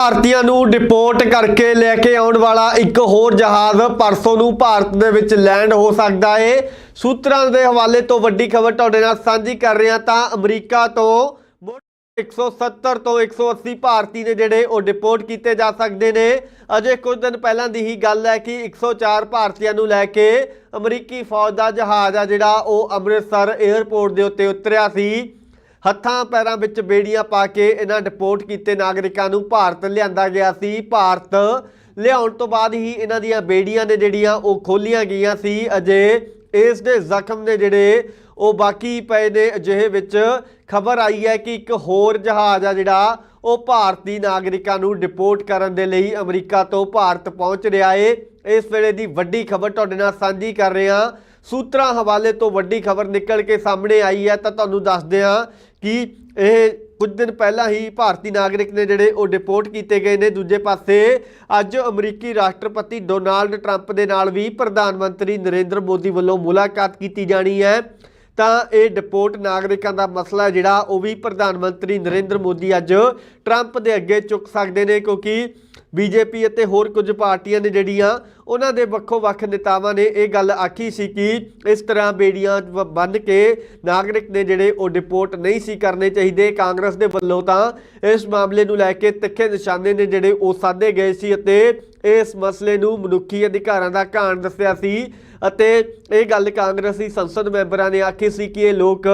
ਭਾਰਤੀਆਂ ਨੂੰ ਡਿਪੋਰਟ ਕਰਕੇ ਲੈ ਕੇ ਆਉਣ ਵਾਲਾ ਇੱਕ ਹੋਰ ਜਹਾਜ਼ ਪਰਸੋਂ ਨੂੰ ਭਾਰਤ ਦੇ ਵਿੱਚ ਲੈਂਡ ਹੋ ਸਕਦਾ ਏ। ਸੂਤਰਾਂ ਦੇ ਹਵਾਲੇ ਤੋਂ ਵੱਡੀ ਖਬਰ ਤੁਹਾਡੇ ਨਾਲ ਸਾਂਝੀ ਕਰ ਰਹੇ ਹਾਂ ਤਾਂ ਅਮਰੀਕਾ ਤੋਂ ਮੁੜ 170 ਤੋਂ 180 ਭਾਰਤੀ ਨੇ ਜਿਹੜੇ ਉਹ ਡਿਪੋਰਟ ਕੀਤੇ ਜਾ ਸਕਦੇ ਨੇ। ਅਜੇ ਕੁਝ ਦਿਨ ਪਹਿਲਾਂ ਦੀ ਹੀ ਗੱਲ ਹੈ ਕਿ 104 ਭਾਰਤੀਆਂ ਨੂੰ ਲੈ ਕੇ ਅਮਰੀਕੀ ਫੌਜ ਦਾ ਜਹਾਜ਼ ਆ ਜਿਹੜਾ ਉਹ ਅੰਮ੍ਰਿਤਸਰ 에ਅਰਪੋਰਟ ਦੇ ਉੱਤੇ ਉਤਰਿਆ ਸੀ। ਹੱਥਾਂ ਪੈਰਾਂ ਵਿੱਚ ਬੇੜੀਆਂ ਪਾ ਕੇ ਇਹਨਾਂ ਡਿਪੋਰਟ ਕੀਤੇ ਨਾਗਰਿਕਾਂ ਨੂੰ ਭਾਰਤ ਲਿਆਂਦਾ ਗਿਆ ਸੀ। ਭਾਰਤ ਲਿਆਉਣ ਤੋਂ ਬਾਅਦ ਹੀ ਇਹਨਾਂ ਦੀਆਂ ਬੇੜੀਆਂ ਨੇ ਜਿਹੜੀਆਂ ਉਹ ਖੋਲੀਆਂ ਗਈਆਂ ਸੀ। ਅਜੇ ਇਸ ਦੇ ਜ਼ਖਮ ਨੇ ਜਿਹੜੇ ਉਹ ਬਾਕੀ ਪਏ ਨੇ। ਅਜਿਹੇ ਵਿੱਚ ਖਬਰ ਆਈ ਹੈ ਕਿ ਇੱਕ ਹੋਰ ਜਹਾਜ਼ ਆ ਜਿਹੜਾ ਉਹ ਭਾਰਤੀ ਨਾਗਰਿਕਾਂ ਨੂੰ ਡਿਪੋਰਟ ਕਰਨ ਦੇ ਲਈ ਅਮਰੀਕਾ ਤੋਂ ਭਾਰਤ ਪਹੁੰਚ ਰਿਹਾ ਏ। ਇਸ ਵੇਲੇ ਦੀ ਵੱਡੀ ਖਬਰ ਤੁਹਾਡੇ ਨਾਲ ਸਾਂਝੀ ਕਰ ਰਹੇ। ਹਾਂ ਸੂਤਰਾਂ ਹਵਾਲੇ ਤੋਂ ਵੱਡੀ ਖਬਰ ਨਿਕਲ ਕੇ ਸਾਹਮਣੇ ਆਈ ਹੈ ਤਾਂ ਤੁਹਾਨੂੰ ਦੱਸਦੇ ਹਾਂ ਕਿ ਇਹ ਕੁਝ ਦਿਨ ਪਹਿਲਾਂ ਹੀ ਭਾਰਤੀ ਨਾਗਰਿਕ ਨੇ ਜਿਹੜੇ ਉਹ ਡਿਪੋਰਟ ਕੀਤੇ ਗਏ ਨੇ, ਦੂਜੇ ਪਾਸੇ ਅੱਜ ਅਮਰੀਕੀ ਰਾਸ਼ਟਰਪਤੀ ਡੋਨਾਲਡ ਟਰੰਪ ਦੇ ਨਾਲ ਵੀ ਪ੍ਰਧਾਨ ਮੰਤਰੀ ਨਰਿੰਦਰ ਮੋਦੀ ਵੱਲੋਂ ਮੁਲਾਕਾਤ ਕੀਤੀ ਜਾਣੀ ਹੈ। ਤਾਂ ਇਹ ਡਿਪੋਰਟ ਨਾਗਰਿਕਾਂ ਦਾ ਮਸਲਾ ਜਿਹੜਾ ਉਹ ਵੀ ਪ੍ਰਧਾਨ ਮੰਤਰੀ ਨਰਿੰਦਰ ਮੋਦੀ ਅੱਜ ਟਰੰਪ ਦੇ ਅੱਗੇ ਚੁੱਕ ਸਕਦੇ ਨੇ, ਕਿਉਂਕਿ ਬੀਜੇਪੀ ਅਤੇ ਹੋਰ ਕੁਝ ਪਾਰਟੀਆਂ ਨੇ ਜਿਹੜੀਆਂ ਉਹਨਾਂ ਦੇ ਵੱਖੋ ਵੱਖ ਨੇਤਾਵਾਂ ਨੇ ਇਹ ਗੱਲ ਆਖੀ ਸੀ ਕਿ ਇਸ ਤਰ੍ਹਾਂ ਬੇੜੀਆਂ ਵ- ਬੰਨ੍ਹ ਕੇ ਨਾਗਰਿਕ ਨੇ ਜਿਹੜੇ ਉਹ ਡਿਪੋਰਟ ਨਹੀਂ ਸੀ ਕਰਨੇ ਚਾਹੀਦੇ। ਕਾਂਗਰਸ ਦੇ ਵੱਲੋਂ ਤਾਂ ਇਸ ਮਾਮਲੇ ਨੂੰ ਲੈ ਕੇ ਤਿੱਖੇ ਨਿਸ਼ਾਨੇ ਨੇ ਜਿਹੜੇ ਉਹ ਸਾਧੇ ਗਏ ਸੀ ਅਤੇ ਇਸ ਮਸਲੇ ਨੂੰ ਮਨੁੱਖੀ ਅਧਿਕਾਰਾਂ ਦਾ ਘਾਣ ਦੱਸਿਆ ਸੀ। ਅਤੇ ਇਹ ਗੱਲ ਕਾਂਗਰਸੀ ਸੰਸਦ ਮੈਂਬਰਾਂ ਨੇ ਆਖੀ ਸੀ ਕਿ ਇਹ ਲੋਕ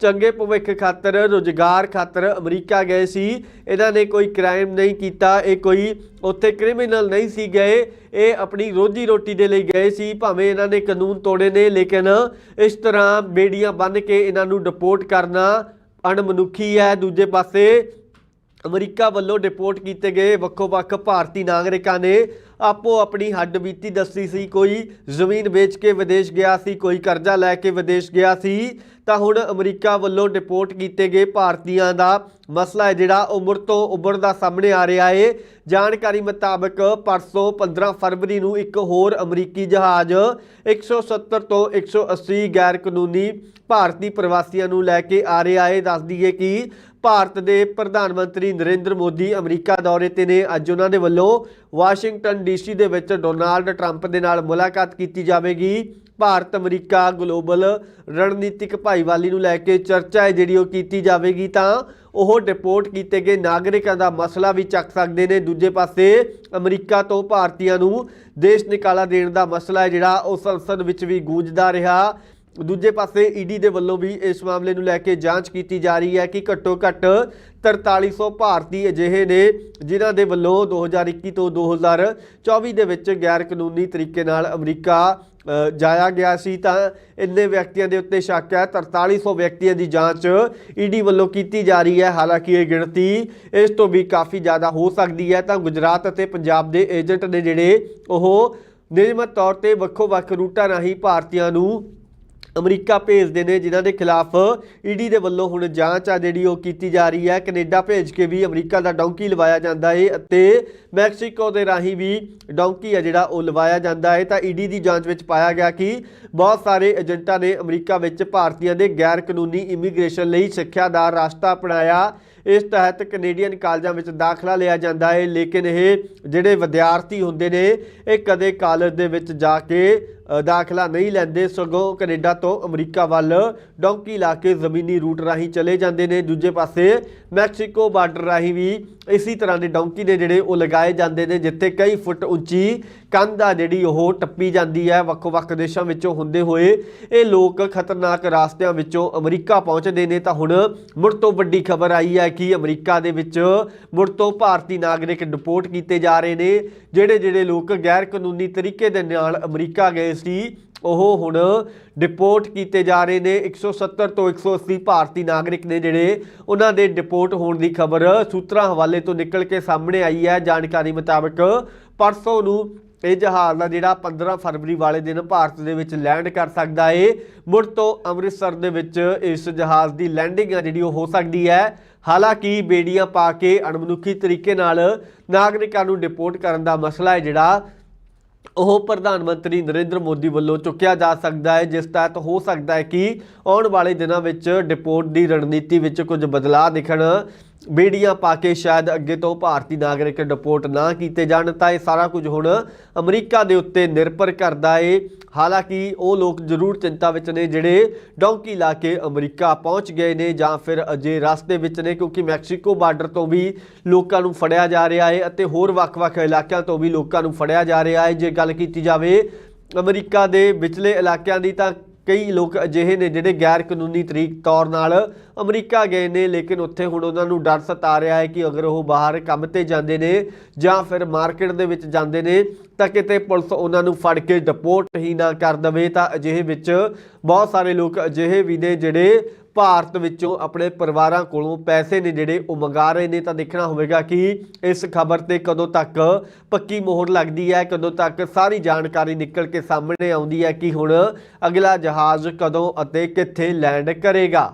ਚੰਗੇ ਭਵਿੱਖ ਖਾਤਰ, ਰੋਜ਼ਗਾਰ ਖਾਤਰ ਅਮਰੀਕਾ ਗਏ ਸੀ। ਇਹਨਾਂ ਨੇ ਕੋਈ ਕ੍ਰਾਈਮ ਨਹੀਂ ਕੀਤਾ, ਇਹ ਕੋਈ ਉੱਥੇ ਕ੍ਰਿਮੀਨਲ ਨਹੀਂ ਸੀ ਗਏ। ਇਹ ਆਪਣੀ ਰੋਜੀ ਰੋਟੀ ਦੇ ਲਈ ਗਏ ਸੀ। ਭਾਵੇਂ ਇਹਨਾਂ ਨੇ ਕਾਨੂੰਨ ਤੋੜੇ ਨੇ, ਲੇਕਿਨ ਇਸ ਤਰ੍ਹਾਂ ਬੇੜੀਆਂ ਬੰਨ੍ਹ ਕੇ ਇਹਨਾਂ ਨੂੰ ਡਿਪੋਰਟ ਕਰਨਾ ਅਣਮਨੁੱਖੀ ਹੈ। ਦੂਜੇ ਪਾਸੇ ਅਮਰੀਕਾ ਵੱਲੋਂ ਡਿਪੋਰਟ ਕੀਤੇ ਗਏ ਵੱਖੋ-ਵੱਖ ਭਾਰਤੀ ਨਾਗਰਿਕਾਂ ਨੇ ਆਪੋ ਆਪਣੀ ਹੱਡ ਬੀਤੀ ਦੱਸੀ ਸੀ, ਕੋਈ ਜ਼ਮੀਨ ਵੇਚ ਕੇ ਵਿਦੇਸ਼ ਗਿਆ ਸੀ, ਕੋਈ ਕਰਜ਼ਾ ਲੈ ਕੇ ਵਿਦੇਸ਼ ਗਿਆ ਸੀ, ਤਾਂ ਹੁਣ ਅਮਰੀਕਾ ਵੱਲੋਂ ਡਿਪੋਰਟ ਕੀਤੇ ਗਏ ਭਾਰਤੀਆਂ ਦਾ ਮਸਲਾ ਹੈ ਜਿਹੜਾ ਉਮਰ ਮੁੜ ਤੋਂ ਉੱਭਰਦਾ ਸਾਹਮਣੇ ਆ ਰਿਹਾ ਹੈ ਜਾਣਕਾਰੀ ਮੁਤਾਬਕ ਪਰਸੋਂ 15 ਫਰਵਰੀ ਨੂੰ ਇੱਕ ਹੋਰ ਅਮਰੀਕੀ ਜਹਾਜ਼ 170 ਤੋਂ 180 ਗੈਰ ਕਾਨੂੰਨੀ ਭਾਰਤੀ ਪ੍ਰਵਾਸੀਆਂ ਨੂੰ ਲੈ ਕੇ ਆ ਰਿਹਾ ਹੈ ਦੱਸ ਦਈਏ ਕਿ ਭਾਰਤ ਦੇ ਪ੍ਰਧਾਨ ਮੰਤਰੀ ਨਰਿੰਦਰ ਮੋਦੀ ਅਮਰੀਕਾ ਦੌਰੇ ਤੇ ਨੇ। ਅੱਜ ਉਹਨਾਂ ਦੇ ਵੱਲੋਂ ਵਾਸ਼ਿੰਗਟਨ ਡੀਸੀ ਦੇ ਵਿੱਚ ਡੋਨਾਲਡ ਟਰੰਪ ਦੇ ਨਾਲ ਮੁਲਾਕਾਤ ਕੀਤੀ ਜਾਵੇਗੀ। ਭਾਰਤ ਅਮਰੀਕਾ ਗਲੋਬਲ ਰਣਨੀਤਿਕ ਭਾਈਵਾਲੀ ਨੂੰ ਲੈ ਕੇ ਚਰਚਾ ਹੈ, ਜਿਹੜੀ ਉਹ ਕੀਤੀ ਜਾਵੇਗੀ ਤਾਂ ਉਹ ਡਿਪੋਰਟ ਕੀਤੇ ਗਏ ਨਾਗਰਿਕਾਂ ਦਾ ਮਸਲਾ ਵੀ ਚੱਕ ਸਕਦੇ ਨੇ। ਦੂਜੇ ਪਾਸੇ ਅਮਰੀਕਾ ਤੋਂ ਭਾਰਤੀਆਂ ਨੂੰ ਦੇਸ਼ ਨਿਕਾਲਾ ਦੇਣ ਦਾ ਮਸਲਾ ਹੈ, ਜਿਹੜਾ ਉਹ ਸੰਸਦ ਵਿੱਚ ਵੀ ਗੂੰਜਦਾ ਰਿਹਾ। ਦੂਜੇ ਪਾਸੇ ਈਡੀ ਦੇ ਵੱਲੋਂ ਵੀ ਇਸ ਮਾਮਲੇ ਨੂੰ ਲੈ ਕੇ ਜਾਂਚ ਕੀਤੀ ਜਾ ਰਹੀ ਹੈ ਕਿ ਘੱਟੋ ਘੱਟ 4300 ਭਾਰਤੀ ਅਜਿਹੇ ਨੇ ਜਿਨ੍ਹਾਂ ਦੇ ਵੱਲੋਂ 2021 ਤੋਂ 2024 ਦੇ ਵਿੱਚ ਗੈਰ ਕਾਨੂੰਨੀ ਤਰੀਕੇ ਨਾਲ ਅਮਰੀਕਾ ਜਾਇਆ ਗਿਆ ਸੀ ਤਾਂ ਇੰਨੇ ਵਿਅਕਤੀਆਂ ਦੇ ਉੱਤੇ ਸ਼ੱਕ ਹੈ। 4300 ਵਿਅਕਤੀਆਂ ਦੀ ਜਾਂਚ ਈਡੀ ਵੱਲੋਂ ਕੀਤੀ ਜਾ ਰਹੀ ਹੈ। ਹਾਲਾਂਕਿ ਇਹ ਗਿਣਤੀ ਇਸ ਤੋਂ ਵੀ ਕਾਫੀ ਜ਼ਿਆਦਾ ਹੋ ਸਕਦੀ ਹੈ ਤਾਂ ਗੁਜਰਾਤ ਅਤੇ ਪੰਜਾਬ ਦੇ ਏਜੰਟ ਨੇ ਜਿਹੜੇ ਉਹ ਨਿਯਮਤ ਤੌਰ ਤੇ ਵੱਖੋ ਵੱਖ ਰੂਟਾਂ ਰਾਹੀਂ ਭਾਰਤੀਆਂ ਨੂੰ ਅਮਰੀਕਾ ਭੇਜਦੇ ਨੇ, ਜਿਨ੍ਹਾਂ ਦੇ ਖਿਲਾਫ ਈਡੀ ਦੇ ਵੱਲੋਂ ਹੁਣ ਜਾਂਚ ਆ ਜਿਹੜੀ ਉਹ ਕੀਤੀ ਜਾ ਰਹੀ ਹੈ। ਕੈਨੇਡਾ ਭੇਜ ਕੇ ਵੀ ਅਮਰੀਕਾ ਦਾ ਡੌਂਕੀ ਲਵਾਇਆ ਜਾਂਦਾ ਹੈ ਅਤੇ ਮੈਕਸੀਕੋ ਦੇ ਰਾਹੀਂ ਵੀ ਡੌਂਕੀ ਆ ਜਿਹੜਾ ਉਹ ਲਵਾਇਆ ਜਾਂਦਾ ਹੈ ਤਾਂ ਈਡੀ ਦੀ ਜਾਂਚ ਵਿੱਚ ਪਾਇਆ ਗਿਆ ਕਿ ਬਹੁਤ ਸਾਰੇ ਏਜੰਟਾਂ ਨੇ ਅਮਰੀਕਾ ਵਿੱਚ ਭਾਰਤੀਆਂ ਦੇ ਗੈਰ ਕਾਨੂੰਨੀ ਇਮੀਗ੍ਰੇਸ਼ਨ ਲਈ ਸਿੱਖਿਆ ਦਾ ਰਾਸ਼ਤਾ ਅਪਣਾਇਆ। ਇਸ ਤਹਿਤ ਕੈਨੇਡੀਅਨ ਕਾਲਜਾਂ ਵਿੱਚ ਦਾਖਲਾ ਲਿਆ ਜਾਂਦਾ ਹੈ ਲੇਕਿਨ ਇਹ ਜਿਹੜੇ ਵਿਦਿਆਰਥੀ ਹੁੰਦੇ ਨੇ, ਇਹ ਕਦੇ ਕਾਲਜ ਦੇ ਵਿੱਚ ਜਾ ਕੇ ਦਾਖਲਾ ਨਹੀਂ ਲੈਂਦੇ ਸਗੋਂ ਕੈਨੇਡਾ ਤੋਂ ਅਮਰੀਕਾ ਵੱਲ ਡੌਂਕੀ ਲਾ ਕੇ ਜ਼ਮੀਨੀ ਰੂਟ ਰਾਹੀਂ ਚਲੇ ਜਾਂਦੇ ਨੇ। ਦੂਜੇ ਪਾਸੇ ਮੈਕਸੀਕੋ ਬਾਰਡਰ ਰਾਹੀਂ ਵੀ ਇਸੇ ਤਰ੍ਹਾਂ ਦੇ ਡੌਂਕੀ ਨੇ ਜਿਹੜੇ ਉਹ ਲਗਾਏ ਜਾਂਦੇ ਨੇ, ਜਿੱਥੇ ਕਈ ਫੁੱਟ ਉੱਚੀ ਕੰਧ ਆ ਜਿਹੜੀ ਉਹ ਟੱਪੀ ਜਾਂਦੀ ਹੈ। ਵੱਖ-ਵੱਖ ਦੇਸ਼ਾਂ ਵਿੱਚੋਂ ਹੁੰਦੇ ਹੋਏ ਇਹ ਲੋਕ ਖਤਰਨਾਕ ਰਾਸਤਿਆਂ ਵਿੱਚੋਂ ਅਮਰੀਕਾ ਪਹੁੰਚਦੇ ਨੇ। ਤਾਂ ਹੁਣ ਮੁੜ ਤੋਂ ਵੱਡੀ ਖਬਰ ਆਈ ਹੈ ਕਿ ਅਮਰੀਕਾ ਦੇ ਵਿੱਚ ਮੁੜ ਤੋਂ ਭਾਰਤੀ ਨਾਗਰਿਕ ਡਿਪੋਰਟ ਕੀਤੇ ਜਾ ਰਹੇ ਨੇ ਜਿਹੜੇ ਜਿਹੜੇ ਲੋਕ ਗੈਰ ਕਾਨੂੰਨੀ ਤਰੀਕੇ ਦੇ ਨਾਲ ਅਮਰੀਕਾ ਗਏ ਸੀ, ਉਹ ਹੁਣ ਡਿਪੋਰਟ ਕੀਤੇ ਜਾ ਰਹੇ ਨੇ। 170 ਤੋਂ 180 ਭਾਰਤੀ ਨਾਗਰਿਕ ਨੇ ਜਿਹੜੇ, ਉਹਨਾਂ ਦੇ ਡਿਪੋਰਟ ਹੋਣ ਦੀ ਖਬਰ ਸੂਤਰਾਂ ਹਵਾਲੇ ਤੋਂ ਨਿਕਲ ਕੇ ਸਾਹਮਣੇ ਆਈ ਹੈ। ਜਾਣਕਾਰੀ ਮੁਤਾਬਕ ਪਰਸੋਂ ਨੂੰ ਇਹ ਜਹਾਜ਼ ਦਾ ਜਿਹੜਾ 15 ਫਰਵਰੀ ਵਾਲੇ ਦਿਨ ਭਾਰਤ ਦੇ ਵਿੱਚ ਲੈਂਡ ਕਰ ਸਕਦਾ ਏ। ਮੁੜ ਤੋਂ ਅੰਮ੍ਰਿਤਸਰ ਦੇ ਵਿੱਚ ਇਸ ਜਹਾਜ਼ ਦੀ ਲੈਂਡਿੰਗ ਆ ਜਿਹੜੀ ਉਹ ਹੋ ਸਕਦੀ ਹੈ। ਹਾਲਾਂਕਿ ਬੇੜੀਆਂ ਪਾ ਕੇ ਅਣਮਨੁੱਖੀ ਤਰੀਕੇ ਨਾਲ ਨਾਗਰਿਕਾਂ ਨੂੰ ਡਿਪੋਰਟ ਕਰਨ ਦਾ ਮਸਲਾ ਹੈ ਜਿਹੜਾ। ਉਹ ਪ੍ਰਧਾਨ ਮੰਤਰੀ ਨਰਿੰਦਰ ਮੋਦੀ ਵੱਲੋਂ ਚੁੱਕਿਆ ਜਾ ਸਕਦਾ ਹੈ, ਜਿਸ ਤਹਿਤ ਹੋ ਸਕਦਾ ਹੈ ਕਿ ਆਉਣ ਵਾਲੇ ਦਿਨਾਂ ਵਿੱਚ ਡਿਪੋਰਟ ਦੀ ਰਣਨੀਤੀ ਵਿੱਚ ਕੁਝ ਬਦਲਾਅ ਦਿਖਣ। ਬੇੜੀਆਂ ਪਾ ਕੇ ਸ਼ਾਇਦ ਅੱਗੇ ਤੋਂ ਭਾਰਤੀ ਨਾਗਰਿਕ ਡਿਪੋਰਟ ਨਾ ਕੀਤੇ ਜਾਣ, ਤਾਂ ਇਹ ਸਾਰਾ ਕੁਝ ਹੁਣ ਅਮਰੀਕਾ ਦੇ ਉੱਤੇ ਨਿਰਭਰ ਕਰਦਾ ਏ। ਹਾਲਾਂਕਿ ਉਹ ਲੋਕ ਜ਼ਰੂਰ ਚਿੰਤਾ ਵਿੱਚ ਨੇ ਜਿਹੜੇ ਡੌਂਕੀ ਲਾ ਕੇ ਅਮਰੀਕਾ ਪਹੁੰਚ ਗਏ ਨੇ ਜਾਂ ਫਿਰ ਅਜੇ ਰਸਤੇ ਵਿੱਚ ਨੇ, ਕਿਉਂਕਿ ਮੈਕਸੀਕੋ ਬਾਰਡਰ ਤੋਂ ਵੀ ਲੋਕਾਂ ਨੂੰ ਫੜਿਆ ਜਾ ਰਿਹਾ ਹੈ ਅਤੇ ਹੋਰ ਵੱਖ-ਵੱਖ ਇਲਾਕਿਆਂ ਤੋਂ ਵੀ ਲੋਕਾਂ ਨੂੰ ਫੜਿਆ ਜਾ ਰਿਹਾ ਹੈ ਜੇ ਗੱਲ ਕੀਤੀ ਜਾਵੇ ਅਮਰੀਕਾ ਦੇ ਵਿਚਲੇ ਇਲਾਕਿਆਂ ਦੀ, ਤਾਂ ਕਈ ਲੋਕ ਅਜਿਹੇ ਨੇ ਜਿਹੜੇ ਗੈਰ ਕਾਨੂੰਨੀ ਤਰੀਕ ਤੌਰ ਨਾਲ ਅਮਰੀਕਾ ਗਏ ਨੇ, ਲੇਕਿਨ ਉੱਥੇ ਹੁਣ ਉਹਨਾਂ ਨੂੰ ਡਰ ਸਤਾ ਰਿਹਾ ਹੈ ਕਿ ਅਗਰ ਉਹ ਬਾਹਰ ਕੰਮ ਤੇ ਜਾਂਦੇ ਨੇ ਜਾਂ ਫਿਰ ਮਾਰਕੀਟ ਦੇ ਵਿੱਚ ਜਾਂਦੇ ਨੇ, ਤਾਂ ਕਿਤੇ ਪੁਲਿਸ ਉਹਨਾਂ ਨੂੰ ਫੜ ਕੇ ਡਿਪੋਰਟ ਹੀ ਨਾ ਕਰ ਦਵੇ। ਤਾਂ ਅਜਿਹੇ ਵਿੱਚ ਬਹੁਤ ਸਾਰੇ ਲੋਕ ਅਜਿਹੇ ਵੀ ਨੇ ਜਿਹੜੇ ਭਾਰਤ ਵਿੱਚੋਂ ਆਪਣੇ ਪਰਿਵਾਰਾਂ ਕੋਲੋਂ ਪੈਸੇ ਨੇ ਜਿਹੜੇ ਉਹ ਮੰਗਾ ਰਹੇ ਨੇ, ਤਾਂ ਦੇਖਣਾ ਹੋਵੇਗਾ ਕਿ ਇਸ ਖਬਰ ਤੇ ਕਦੋਂ ਤੱਕ ਪੱਕੀ ਮੋਹਰ ਲੱਗਦੀ ਹੈ, ਕਦੋਂ ਤੱਕ ਸਾਰੀ ਜਾਣਕਾਰੀ ਨਿਕਲ ਕੇ ਸਾਹਮਣੇ ਆਉਂਦੀ ਹੈ ਕਿ ਹੁਣ ਅਗਲਾ ਜਹਾਜ਼ ਕਦੋਂ ਅਤੇ ਕਿੱਥੇ ਲੈਂਡ ਕਰੇਗਾ।